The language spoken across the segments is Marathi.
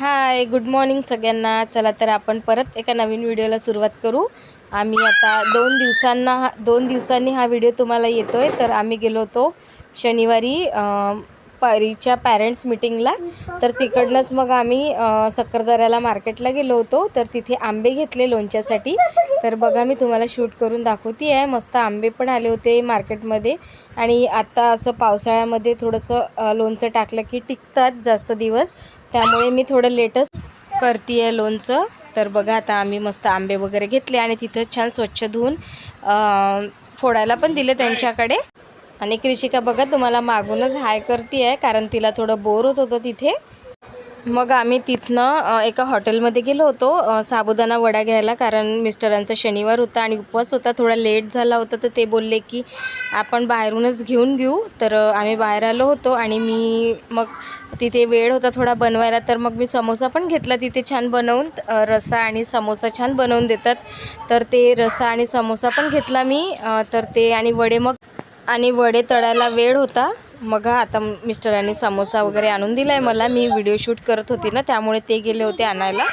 हाय गुड मॉर्निंग सगळ्यांना. चला तर आपण परत एका नवीन व्हिडिओला सुरुवात करू. आम्ही आता दोन दिवसांना हा दोन दिवसांनी हा व्हिडिओ तुम्हाला येतो आहे तर आम्ही गेलो होतो शनिवारी परीच्या पॅरेंट्स मिटिंगला तर तिकडनंच मग आम्ही सक्करदऱ्याला मार्केटला गेलो होतो. तर तिथे आंबे घेतले लोणच्यासाठी. तर बघा मी तुम्हाला शूट करून दाखवते आहे मस्त आंबे पण आले होते मार्केटमध्ये. आणि आत्ता असं पावसाळ्यामध्ये थोडंसं लोणचं टाकलं की टिकतात जास्त दिवस. त्यामुळे मी थोडं लेटच करते आहे लोणचं. तर बघा आता आम्ही मस्त आंबे वगैरे घेतले आणि तिथं छान स्वच्छ धुवून फोडायला पण दिले त्यांच्याकडे. आणि कृषिका बघा तुम्हाला मागूनच हाय करते आहे कारण तिला थोडं बोर होत होतं तिथे. मग आम्ही तिथनं एका हॉटेलमध्ये गेलो होतो. साबुदाणा वडा घ्यायला कारण मिस्टरांचा शनिवार होता आणि उपवास होता. थोडा लेट झाला होता तर ते बोलले की आपण बाहेरूनच घेऊन घेऊ. तर आम्ही बाहेर आलो होतो आणि मी मग तिथे वेळ होता थोडा बनवायला. तर मग मी समोसा पण घेतला तिथे छान बनवून. रसा रस्सा आणि समोसा छान बनवून देतात. तर ते रस्सा आणि समोसा पण घेतला मी. तर ते आणि वडे मग आणि वडे तळायला वेळ होता. मग आता मिस्टरांनी समोसा वगैरे आणून दिला आहे मला. मी व्हिडिओ शूट करत होती ना त्यामुळे ते गेले होते आणायला.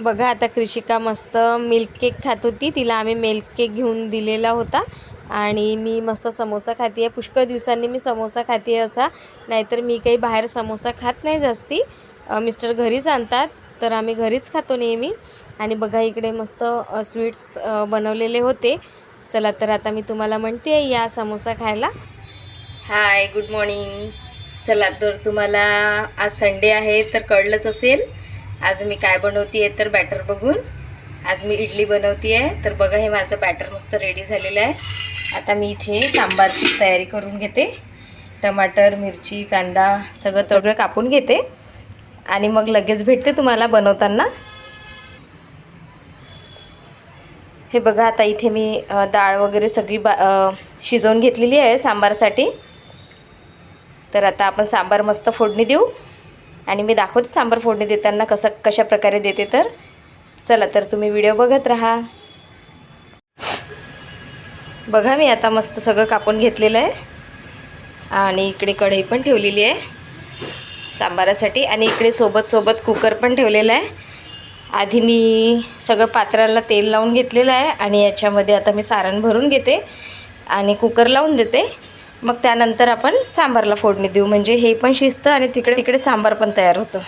बघा आता कृषिका मस्त मिल्क केक खात होती. तिला आम्ही मिल्क केक घेऊन दिलेला होता. आणि मी मस्त समोसा खाते आहे पुष्कळ दिवसांनी मी समोसा खाते आहे असा. नाहीतर मी काही बाहेर समोसा खात नाही जास्ती. मिस्टर घरीच आणतात. तर आम्ही घरीच खातो नेहमी. आणि बघा इकडे मस्त स्वीट्स बनवलेले होते. चला तर आता मी तुम्हाला म्हणते या समोसा खायला. हाय गुड मॉर्निंग चला तर तुम्हाला आज संडे आहे तर कळलंच असेल. आज मी काय बनवते आहे तर बॅटर बघून. आज मी इडली बनवते आहे तर बघा हे माझं बॅटर मस्त रेडी झालेलं आहे. आता मी इथे सांबारची तयारी करून घेते. टमाटर मिरची कांदा सगळं सगळं कापून घेते. आणि मग लगेच भेटते तुम्हाला बनवताना. हे बघा आता इथे मी डाळ वगैरे सगळी बा शिजवून घेतलेली आहे सांबारसाठी. तर आता आपण सांबार मस्त फोडणी देऊ. आणि मी दाखवते सांबार फोडणी देताना कसं कशा प्रकारे देते तर. चला तर तुम्ही व्हिडिओ बघत राहा. बघा मी आता मस्त सगळं कापून घेतलेलं आहे. आणि इकडे कढई पण ठेवलेली आहे. सांबारासाठी आणि इकडे सोबत सोबत कुकर पण ठेवलेला आहे. आधी मी सगळं पात्राला तेल लावून घेतलेलं आहे आणि याच्यामध्ये आता मी सारण भरून घेते आणि कुकर लावून देते. मग त्यानंतर आपण सांबारला फोडणी देऊ. म्हणजे हे पण शिजतं आणि तिकडे तिकडे सांबार पण तयार होतं.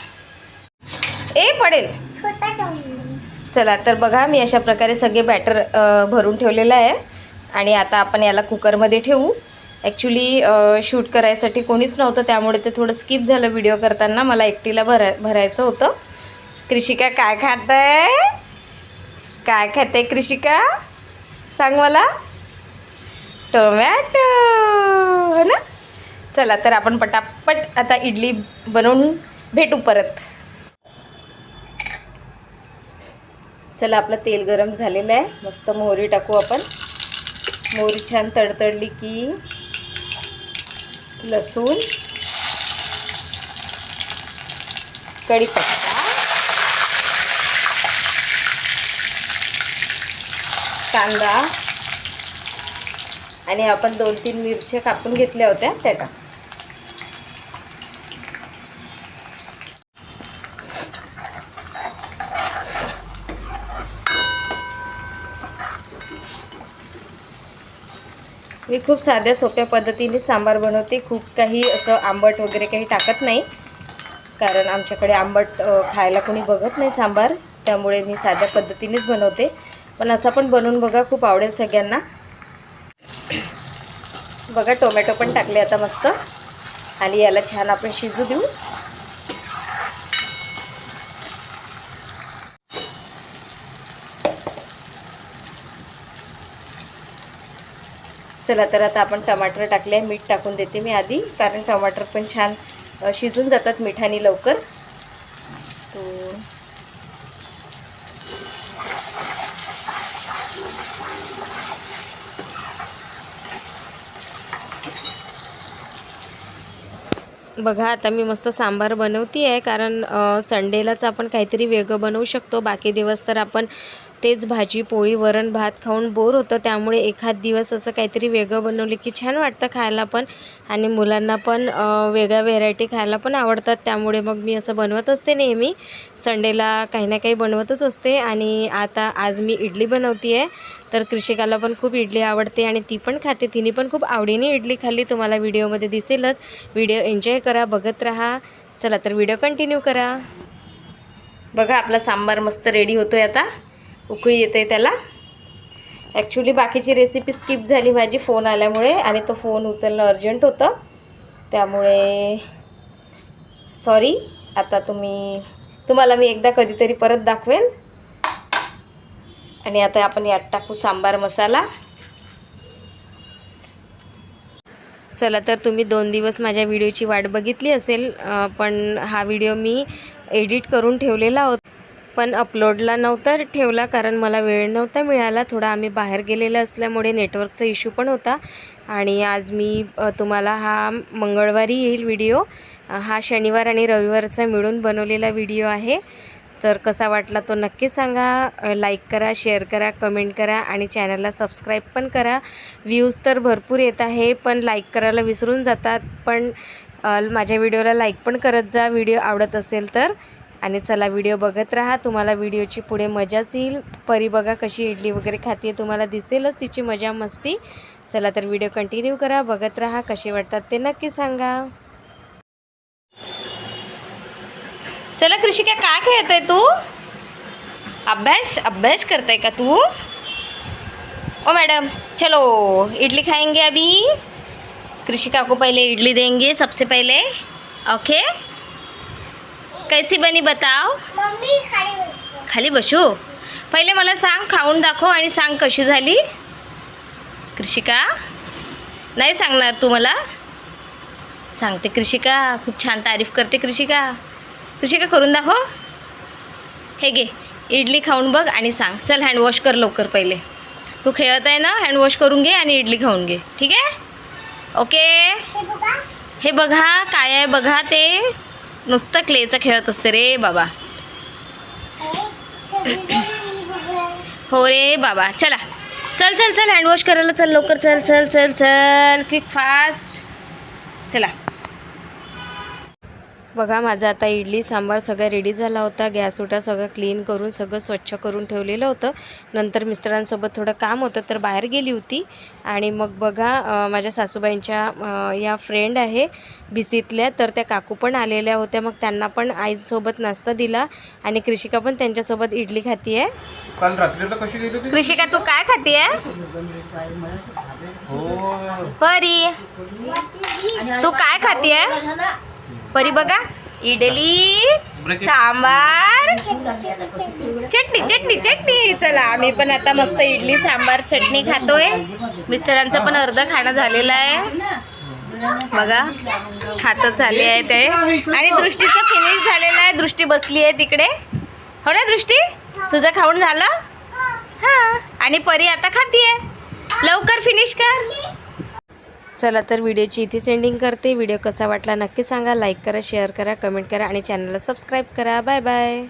ए पडेल. चला तर बघा मी अशा प्रकारे सगळे बॅटर भरून ठेवलेलं आहे. आणि आता आपण याला कुकरमध्ये ठेवू. ॲक्च्युली शूट करायसाठी कोणीच नव्हतं त्यामुळे ते थोडं स्किप झालं व्हिडिओ करताना. मला एकटीला भरा भरायचं होतं. कृषिका काय खात आहे काय खाते कृषिका सांग मला. टोमॅटो. हो ना? चला तर आपण पटापट आता इडली बनवून भेटू परत. चला आपलं तेल गरम झालेलं आहे. मस्त मोहरी टाकू आपण. मोहरी छान तडतडली की लसूण कढीपत्ता कांदा आणि आपण दोन तीन मिरच्या कापून घेतल्या होत्या त्या टाक. मी खूप साध्या सोप्या पद्धतीने सांबार बनवते. खूप काही असं आंबट वगैरे काही टाकत नाही कारण आमच्याकडे आंबट खायला कोणी बघत नाही सांबार. त्यामुळे मी साध्या पद्धतीनेच बनवते. पण असं पण बनवून बघा खूप आवडेल सगळ्यांना. बघा टोमॅटो पण टाकले आता मस्त. आणि याला छान आपण शिजू देऊ. चला तर आता आपण टमाटर टाकले मीठ टाकून देते मी आधी कारण टमाटर पण छान शिजून जातात मिठाने लवकर. तो बघा आता मी मस्त सांबार बनवते आहे कारण संडेलाच आपण काहीतरी वेगळं बनवू शकतो. बाकी दिवस तर आपण तेच भाजी पोळी वरण भात खाऊन बोर होतं. त्यामुळे एखाद दिवस असं काहीतरी वेगळं बनवलं की छान वाटतं खायला पण. आणि मुलांना पण वेगळ्या व्हेरायटी खायला पण आवडतात. त्यामुळे मग मी असं बनवत असते नेहमी. संडेला काही ना काही बनवतच असते. आणि आता आज मी इडली बनवते आहे तर कृषिकाला पण खूप इडली आवडते आणि ती पण खाते. तिने पण खूप आवडीने इडली खाल्ली. तुम्हाला व्हिडिओमध्ये दिसेलच. व्हिडिओ एन्जॉय करा बघत राहा. चला तर व्हिडिओ कंटिन्यू करा. बघा आपला सांबार मस्त रेडी होतोय आता. उकळी येते त्याला. ॲक्च्युली बाकीची रेसिपी स्किप झाली माझी फोन आल्यामुळे आणि तो फोन उचलणं अर्जंट होतं. त्यामुळे सॉरी आता तुम्ही तुम्हाला मी एकदा कधीतरी परत दाखवेन. आणि आता आपण यात टाकू सांबार मसाला. चला तर तुम्ही दोन दिवस माझ्या व्हिडिओची वाट बघितली असेल पण हा व्हिडिओ मी एडिट करून ठेवलेला होता. पण अपलोडला नव्हता ठेवला कारण मला वेळ नव्हता मिळाला. थोडा आम्ही बाहेर गेलेला असल्यामुळे नेटवर्कचा इश्यू पण होता. आणि आज मी तुम्हाला हा मंगळवारी येईल व्हिडिओ हा शनिवार आणि रविवारचा मिळून बनवलेला व्हिडिओ आहे. तर कसा वाटला तो नक्की सांगा. लाईक करा शेअर करा कमेंट करा आणि चॅनलला सबस्क्राईब पण करा. व्ह्यूज तर भरपूर येत आहे पण लाईक करायला विसरून जातात. पण माझ्या व्हिडिओला लाईक पण करत जा. व्हिडिओ आवडत असेल तर. आणि चला व्हिडिओ बघत राहा. तुम्हाला व्हिडिओची पुढे मजाच येईल. परी बघा कशी इडली वगैरे खाते तुम्हाला दिसेलच तिची मजा मस्ती. चला तर व्हिडिओ कंटिन्यू करा. बघत राहा कसे वाटतात ते नक्की सांगा. चला कृषिका काय खेळत आहे तू? अभ्यास अभ्यास करताय का तू? ओ मैडम चलो इडली खाएंगे अभी. कृषिका को पहले इडली देंगे सबसे पहले. ओके कैसी बनी बताओ? मम्मी खाली. खाली बसू? पहिले मला सांग खाऊन दाखव आणि सांग कशी झाली? कृषिका? नाही सांगणार तू मला? सांगते कृषिका खूप छान तारीफ करते कृषिका. कृषिका करून दाखव. हे घे इडली खाऊन बघ आणि सांग. चल हँडवॉश कर लवकर पहिले. तू खेळत आहे ना? हँडवॉश करून घे आणि इडली खाऊन घे. ठीक आहे? ओके हे बघा काय आहे बघा ते. नुसतं क्लेचं खेळत असते रे बाबा. हो रे बाबा. चला. चल चल चल हँडवॉश करायला चल लवकर. चल चल चल चल. क्विक फास्ट चला. बघा माझा आता इडली सांबार सगळं रेडी झाला होता. गॅस उटा सगळं क्लीन करून सगळं स्वच्छ करून ठेवलेलं होतं. नंतर मिस्टरांसोबत थोडं काम होतं तर बाहेर गेली होती. आणि मग बघा माझ्या सासूबाईंच्या या फ्रेंड आहे बिसीतल्या. तर त्या काकू पण आलेल्या होत्या. मग त्यांना पण आईसोबत नाश्ता दिला. आणि कृषिका पण त्यांच्यासोबत इडली खाती आहे. कृषिका तू काय खातीये हो परी. तू काय खातीये परी बघा इडली सांबार. चटणी चटणी चटणी. चला आम्ही पण आता मस्त इडली सांबार चटणी खातोय. मिस्टरांचं पण अर्ध खाणं झालेलं आहे. बघा खातं चालले आहे ते. आणि दृष्टीचं फिनिश झालेलं आहे. दृष्टी बसली आहे तिकडे. हो ना दृष्टी? तुझं खाऊन झालं? हां. आणि परी आता खातीये. लवकर फिनिश कर. चला तर व्हिडिओची इथेच एंडिंग करते. व्हिडिओ कसा वाटला नक्की सांगा. लाईक करा शेअर करा कमेंट करा आणि चॅनलला सबस्क्राईब करा. Bye bye